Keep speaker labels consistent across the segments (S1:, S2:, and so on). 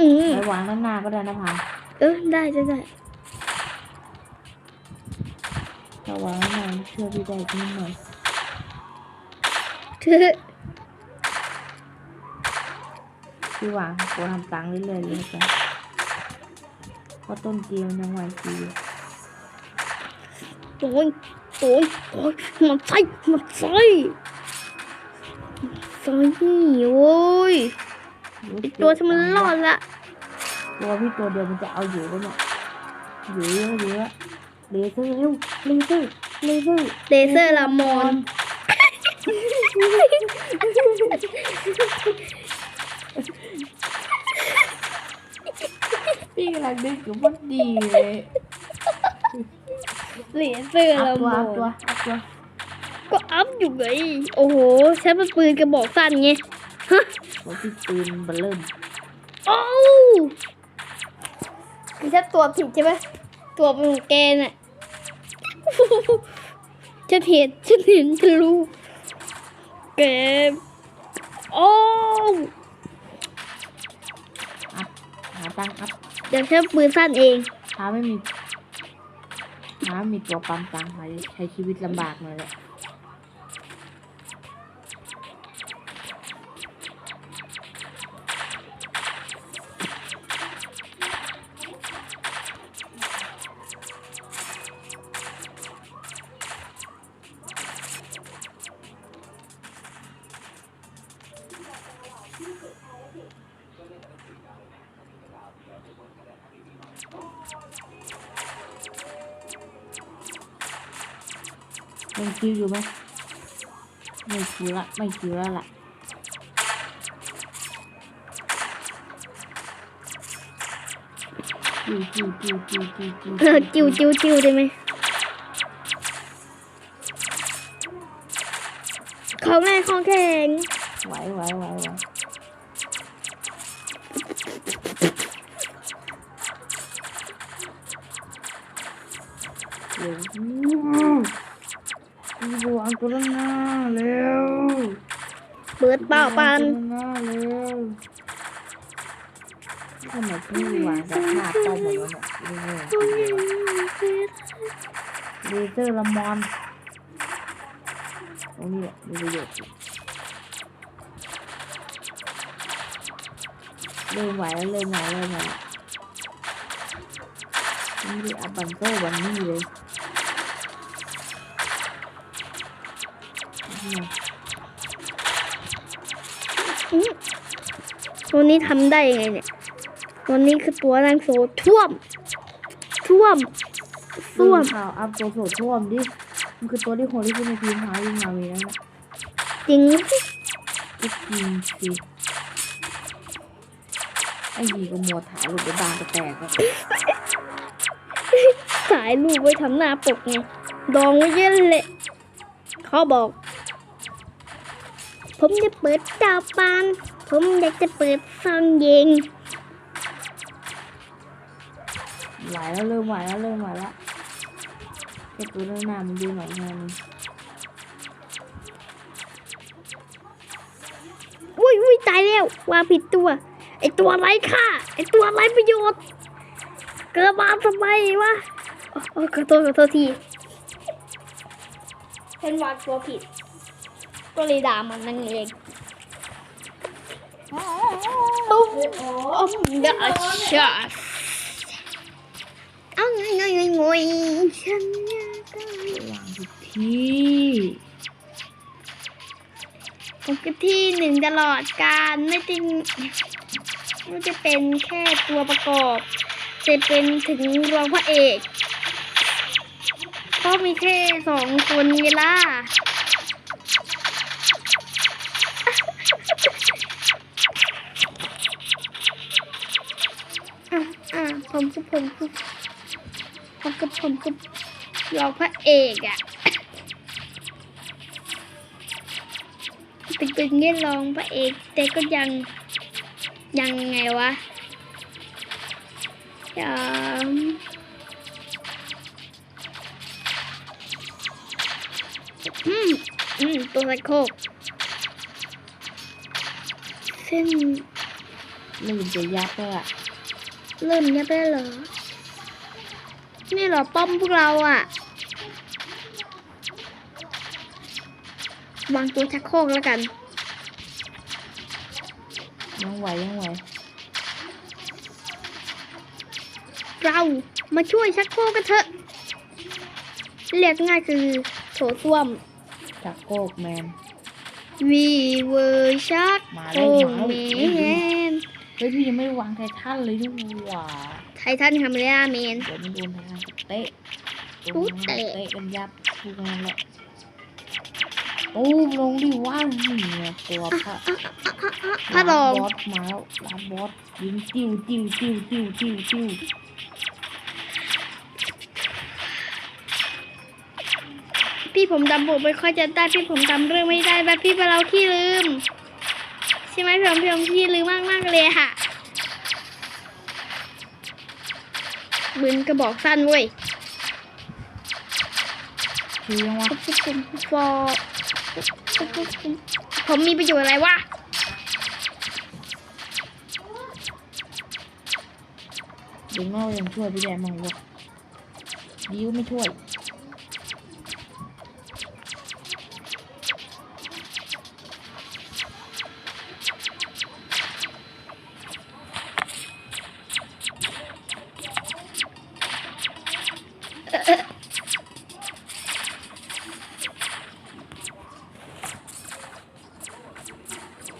S1: อืม
S2: ไปวางด้านหน้าก็ได้นะพา
S1: เออได้ได้ได้
S2: ถ้าวางด้านหน้าเชื่อพี่ได้นิดหน่อย
S1: เธอ
S2: พี่วางโกทำตังค์เรื่อยๆเลยจ้ะเพราะต้นเกียวยังไหวทีอยู่
S1: โอ้ยโอ้ยโอ้ยมันใส่มันใส่ใส่โอ้ย ไอตัวที่มันรอดละ
S2: ตัวพี่ตัวเดียวมันจะเอาอยู่ปะเนี่ยอยู่เยอะเยอะเลเซอร์เร็วเลเซอร์เลเซอร์
S1: เลเซอร์ลามอน
S2: พี่กำลังนึกอยู่มันดีเลย
S1: เลเซอร์
S2: อั
S1: ลา
S2: พตัว
S1: มอ
S2: อัพตัวนอัพตัว
S1: ก็อัพอยู่ไงโอ้โหใช้เป็นปืนกระบอกสั้นไง ฮะ
S2: ตัวพี่ปืนเบลเริ่ม
S1: โอ้ไม่ใช่ตัวผิดใช่ไหมตัวเป็นของแกน่ะฉันเห็นฉันเห็นฉันรู้แกโอ้
S2: อัพหาตังค์อัพ
S1: เดี๋ยวใช้ปืนสั้นเอง
S2: หาไม่มีหามีตัวปั๊มตังค์หาใช้ชีวิตลำบากหน่อยแหละ ยังคิวอยู่ไหมไม่คิวละไม่คิวแล้วล่ะคิวคิวคิวคิวคิวคิว
S1: เออจิ้วจิ้วจิ้วได้ไหมของแม่ของแข็ง
S2: ไหวไหวไหวไหวเร็วพี่บวางตัวด้านหน้าเร็ว
S1: เปิดเปล่าปัน
S2: ตัวด้านหน้าเร็วทำไมพี่วางจากหนาเป้าหมดแล้วเนี่ยเร็วเลเซอร์ละมอนตรงนี้แหละมีประโยชน์เริ่มไหวแล้วเริ่มไหวเริ่มไหวแล้วนี่ดิอับบันโต้วันนี้เลย
S1: ตัวนี้ทำได้ยังไงเนี่ยตัวนี้คือตัวนางโสท่วม ท่วมท่วม
S2: ข่าวอัพตัวโถท่วมดิ มันคือตัวที่โหดที่สุดในทีมหายิงมาวีแล้วนะ
S1: จริง
S2: ก็จริงสิไอ้ยีก็มัวถ่ายหลุดไปบางจะแตกแล้ว
S1: สายรูปไว้ทำหน้าปกไงดองไว้เยอะเลยเขาบอก ผมจะเปิดดาวปานผมอยากจะเปิดซองเย็ง
S2: ไหวแล้วเริ่มไหวแล้วเริ่มไหวแล้วแค่ตัวหน้ามันดูหน่อยงานนึง
S1: อุ้ยอุ้ยตายแล้ววางผิดตัวไอตัวไร้ค่าไอตัวไร้ประโยชน์ เกิดมาทำไมวะโอ้โอ้ขอโทษขอโทษทีฉันวางตัวผิด ก็เลยด่ามันนั่นเองตุ๊บโอ้ยาชาเอาไงไงไงงอยฉันอยากได้
S2: วางทุกที่
S1: ผมก็ที่หนึ่งตลอดการไม่จริงไม่จะเป็นแค่ตัวประกอบ จะเป็นถึงรองพระเอกเพราะมีแค่สองคนไงล่ะ ผมก็ผมก็ผมก็ผมก็รองพระเอกอะถึงเป็นเงี้ยรองพระเอก แต่ก็ยังยังไงวะยังอืมอืมตัวไซโคกเส้น
S2: ลืมจะยับไปละ
S1: เริ่มเนี้ยบไปแล้วเหรอ นี่เหรอป้อมพวกเราอะวางตัวชักโครกแล้วกัน
S2: ยังไหวยังไหว
S1: เรามาช่วยชักโครกกันเถอะ เรียกง่ายคือโถส้วม
S2: จากโกกแมน
S1: วีเวอร์ชัก
S2: มา
S1: โค
S2: แล้ว
S1: รก
S2: มา
S1: แม
S2: แล้ว
S1: น
S2: เฮ้ยพี่ยังไม่ได้วางไททันเลยด้วยว่ะ
S1: ไททันคาเมล่าแมน
S2: เดี๋ยวมันโดนไททันเตะ
S1: อู้เตะ
S2: เตะกันยับทุกงานแหละโอ้ลงดิว่างนี่ไงตัวพระ
S1: พระรอง
S2: บอสมาแล้วลาบอสยิงจิ้วจิ้วจิ้วจิ้วจิ้วจิ้ว
S1: พี่ผมดำผมไม่ค่อยจะได้พี่ผมจำเรื่องไม่ได้แบบพี่เป็นเราขี้ลืม ใช่ไหมพี่ผมพี่ผมขี้ลืมมากมากๆเลยค่ะบืนกระบอกสั้นเว้ย
S2: คือยังวะ
S1: ผมฟอผมมีประโยชน์อะไรวะ
S2: เด็กน้อยยังช่วยพี่แดนมั้งวะดิวไม่ช่วย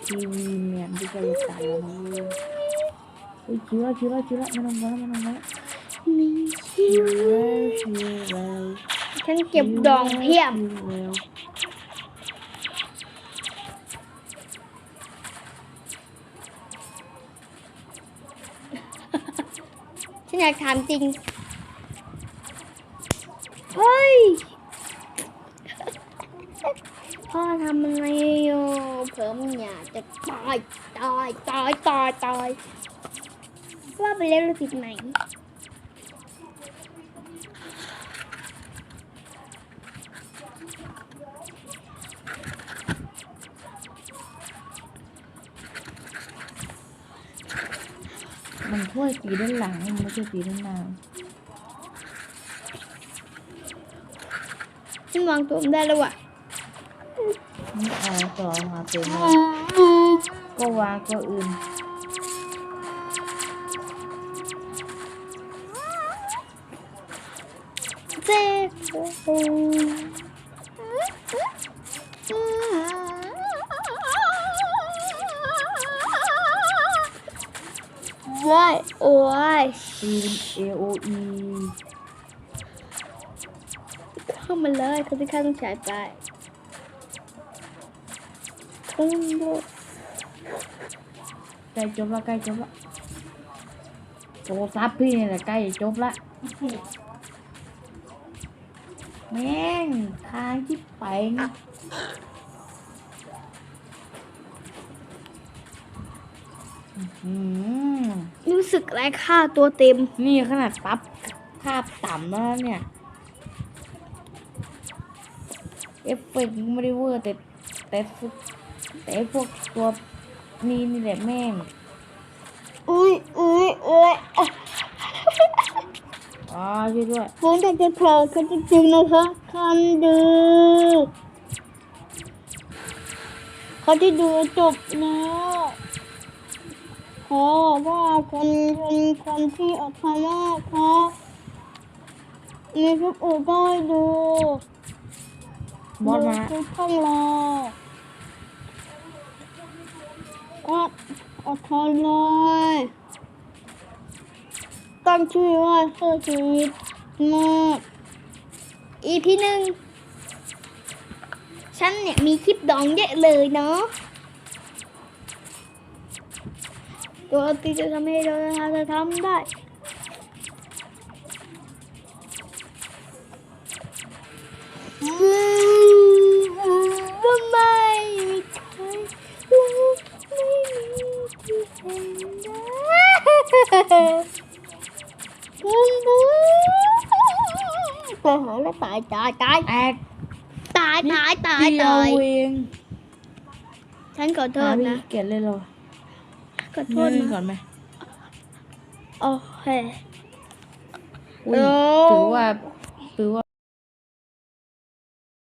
S2: ทีวีเนี่ยที่จะตายแล้วมั้งเฮ้ยชิวแล้วชิวแล้วชิวแล้วไม่ต้องแล้วไม่ต้องแล้ว
S1: มีชิว
S2: วแล้วชิล
S1: ฉันเก็บดองเพียบฉันอยากถามจริง เฮ้ย พ่อทำอะไรอยู่ ผมอยากจะตายตายตายตายตายว่าไปเล่นรู้สึกไหน
S2: มันช่วยตีด้านหลังมันไม่ใช่ตีด้านหน้า
S1: ฉันวางตัวไม่ได้แล้วว่ะ
S2: นี่เอาต่อมาเป็นก็วางก็อื่น
S1: เจ๊โอ้ว้ายโอ้ย
S2: ตีนเป็น AOE
S1: เข้ามาเลยเขาจะฆ่าต้องฉายไป ทุ่งโบ
S2: ใกล้จบละใกล้จบละโทรศัพท์พี่นี่แหละใกล้จะจบละแม่งทางที่ไปงอื้อหือ
S1: รู้สึกไรค่าตัวเต็ม
S2: นี่ขนาดปรั๊บภาพต่ำแล้วนะเนี่ย เอฟเฟกต์ไม่ได้เวอร์แต่แต่สุด แต่ไอ้พวกตัวนี้นี่แหละแม่ง
S1: อุ้ยอุ้ยเอ้ย
S2: อ๋อช่วยด้วย
S1: ผมอยากจะขอเขาจริงๆนะคะคันดูเขาที่ดูจบแล้วขอว่าคนคนคนที่ออกคำว่าครับมีทุกอุได้ดู
S2: บอสมา
S1: ทุกช่องรอ ก็อดทนเลยตั้งชื่อว่าเสื้อชีวิตมากอีพีหนึ่งฉันเนี่ยมีคลิปดองเยอะเลยเนาะตัวตีจะทำให้เราจะทำได้ว่า ได้บุ้มบุ้มไปหาแล้วตายตายตาย
S2: แอก
S1: ตายตายตาย
S2: เดีย
S1: ตา
S2: วยเอง
S1: ฉันขอโท
S2: หา
S1: ษ
S2: พี่
S1: นะ
S2: เกียรเลยเหรอ
S1: ขอโทษ
S2: เงิน
S1: นะ
S2: ก่อนไหม
S1: โอเค
S2: อุ้ย
S1: โอ้
S2: ถือว่าถือว่า